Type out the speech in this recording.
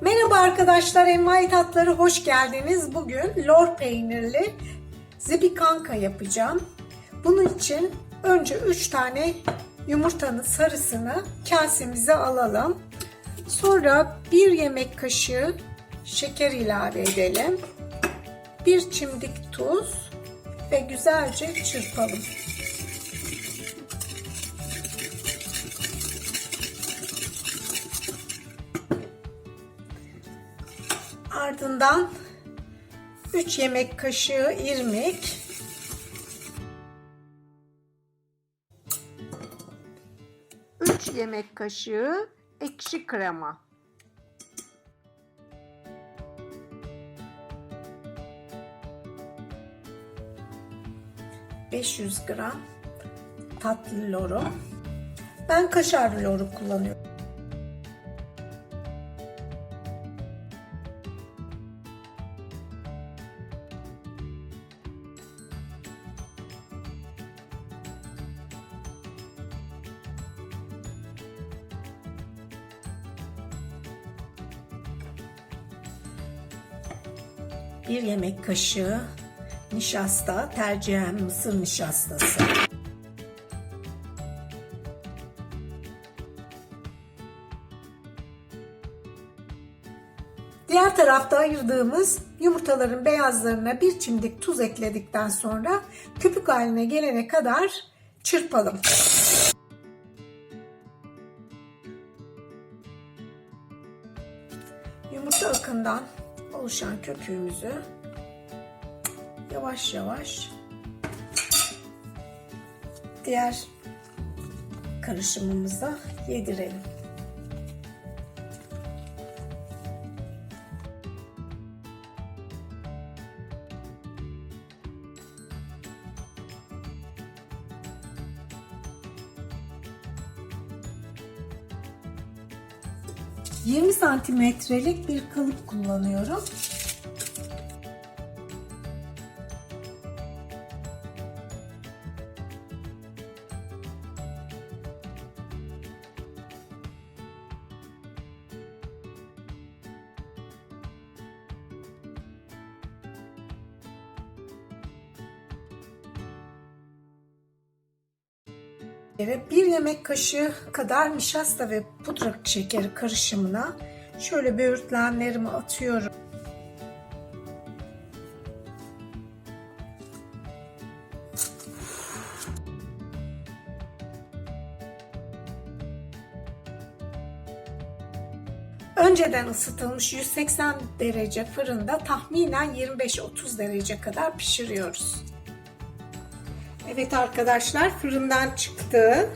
Merhaba arkadaşlar, Envai Tatları hoş geldiniz. Bugün lor peynirli zibikanka yapacağım. Bunun için önce 3 tane yumurtanın sarısını kasemize alalım. Sonra 1 yemek kaşığı şeker ilave edelim. 1 çimdik tuz ve güzelce çırpalım. Ardından 3 yemek kaşığı irmik, Üç yemek kaşığı ekşi krema. ...500 gram tatlı loru. Ben kaşarlı loru kullanıyorum. Bir yemek kaşığı nişasta, tercihen mısır nişastası. Diğer tarafta ayırdığımız yumurtaların beyazlarına bir çimdik tuz ekledikten sonra köpük haline gelene kadar çırpalım. Yumurta akından oluşan köpüğümüzü yavaş yavaş diğer karışımımıza yedirelim. ...20 santimetrelik bir kalıp kullanıyorum. Bir yemek kaşığı kadar nişasta ve pudra şekeri karışımına şöyle böğürtlenlerimi atıyorum. Önceden ısıtılmış 180 derece fırında tahminen 25-30 derece kadar pişiriyoruz. Evet arkadaşlar fırından çıktı.